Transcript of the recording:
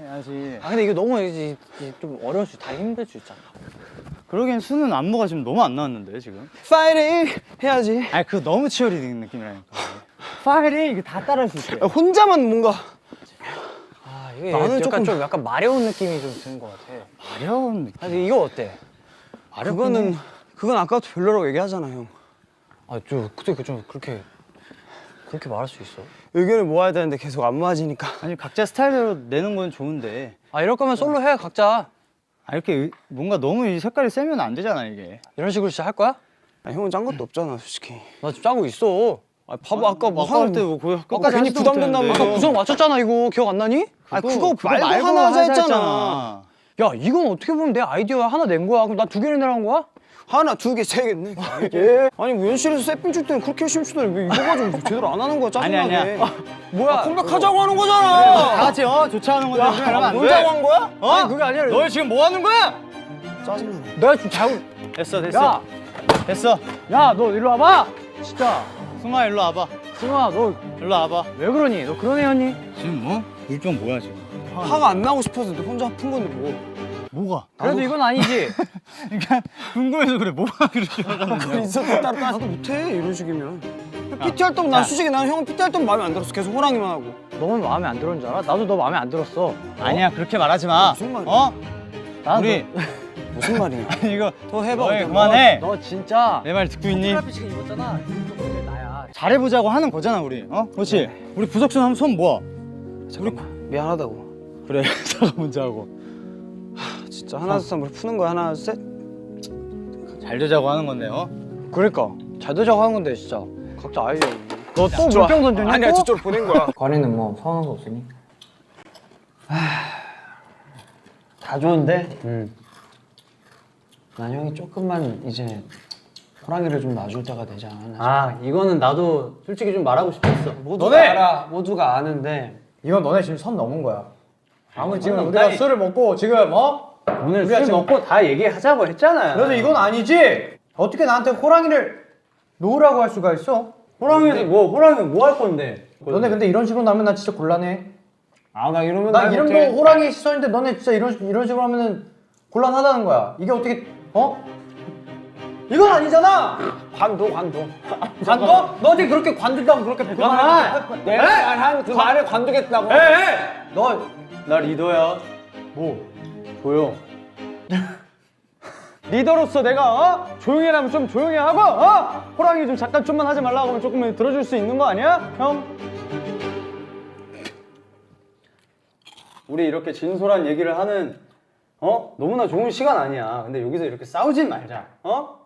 해야지. 아 근데 이거 너무 이제 좀 어려울 수, 다 힘들 수 있잖아. 그러기엔 수는 안무가 지금 너무 안 나왔는데 지금. 파이팅 해야지. 아니 그 너무 치어리딩 느낌이라니까. 파이팅 이거 다 따라할 수 있어. 야, 혼자만 뭔가 아 이게 나는 약간 조금- 좀 약간 마려운 느낌이 좀 드는 것 같아. 마려운 느낌. 아 근데 이거 어때? 그거는 그건 아까부터 별로라고 얘기하잖아 형. 아좀 그때 그좀 그렇게 그렇게 말할 수 있어? 의견을 모아야 되는데 계속 안 모아지니까. 아니 각자 스타일대로 내는 건 좋은데. 아 이럴 거면 솔로 해 각자. 아 이렇게 의- 뭔가 너무 이 색깔이 세면 안 되잖아 이게. 이런 식으로 진짜 할 거야? 아, 형은 짠 것도 없잖아 솔직히. 나 지금 짜고 있어. 아 봐봐 아까 뭐 아까 하는 때뭐 거의 아까 아까 괜히 부담된다며. 아까 구성 맞췄잖아 이거 기억 안 나니? 아 그거 말고 하나 하자 했잖아. 야 이건 어떻게 보면 내 아이디어 하나 낸 거야. 그럼 나 두 개를 내라는 거야? 하나 두 개 세 개네. 예. 아니 뭐 연실에서 세핑 줄 때는 그렇게 열심히 추더니 왜 이거 가지고 제대로 안 하는 거야 아니, 짜증나게. 아니야. 뭐야? 컴백하자고 하는 다 거잖아. 같이 어 조차하는 건데 우리가 이러면 안 돼. 놀자고 한 거야? 어? 아니, 그게 아니라- 너 지금 뭐 하는 거야? 짜증나. 내가 지금 잘못. 됐어 됐어. 야, 됐어. 야너 일로 와봐. 진짜. 승아 일로 와봐. 승아 너 왜 일로 와봐. 그러니? 너 그런 애였니? 지금 뭐? 일정 뭐야 지금? 화가 안 나고 싶어서 너 혼자 푼 건데 뭐. 뭐가? 그래도 이건 아니지. 그러니까 궁금해서 그래. 뭐가 그렇게 따라 나도 못해 이런 식이면. PT 활동 난 솔직히 난 형은 PT 활동 마음에 안 들었어. 계속 호랑이만 하고. 너는 마음에 안 들었는 줄 알아? 나도 너 마음에 안 들었어. 아니야 그렇게 말하지 마. 무슨 말이야? 어? 나 우리 무슨 말이야? 이거 더 해봐. 너희 어때? 그만해. 너 진짜. 내 말 듣고 있니? 트라피치가 입었잖아. 이거 나야. 잘해보자고 하는 거잖아 우리. 어? 그렇지. 우리 부석순 하면 손 모아. 잠깐만. 미안하다고. 그래 사과 먼저 하고. 진짜 하나 둘셋 우리 푸는 거야 하나 둘 셋. 잘 되자고 하는 건데 어? 그러니까 잘 되자고 하는 건데 진짜. 각자 아이디어. 너또. 물병 던졌냐? 아니야 또? 저쪽으로 보낸 거야. 관이는 뭐 서운한 거 없으니? 다 좋은데 난 형이 조금만 이제 호랑이를 좀 놔줄 때가 되지 않았나 아 이거는 나도 솔직히 좀 말하고 싶었어. 모두가 알아 모두가 아는데 이건 너네 지금 선 넘은 거야. 아무리 지금 선 우리가 넘다니. 술을 먹고 지금 어? 오늘 우리가 술 지금- 먹고 다 얘기하자고 했잖아요. 그래도 이건 아니지. 어떻게 나한테 호랑이를 놓으라고 할 수가 있어? 호랑이는 뭐 호랑이 뭐 할 건데? 너네 근데 이런 식으로 나면 나 진짜 곤란해. 아 나 이러면 나나 이름도 못해. 호랑이 시선인데 너네 진짜 이런 이런 식으로 하면은 곤란하다는 거야. 이게 어떻게 어? 이건 아니잖아. 관둬 관둬 관둬? 너 어떻게 그렇게 관둔다고 그렇게 그만 내가 말한 그 말을 관두겠다고 너나 리더야. 뭐? 조용. 리더로서 내가 어? 조용히 하면 좀 조용히 하고 어? 호랑이 좀 잠깐 좀만 하지 말라고 하면 조금 들어줄 수 있는 거 아니야? 형? 우리 이렇게 진솔한 얘기를 하는 어? 너무나 좋은 시간 아니야. 근데 여기서 이렇게 싸우진 말자. 어?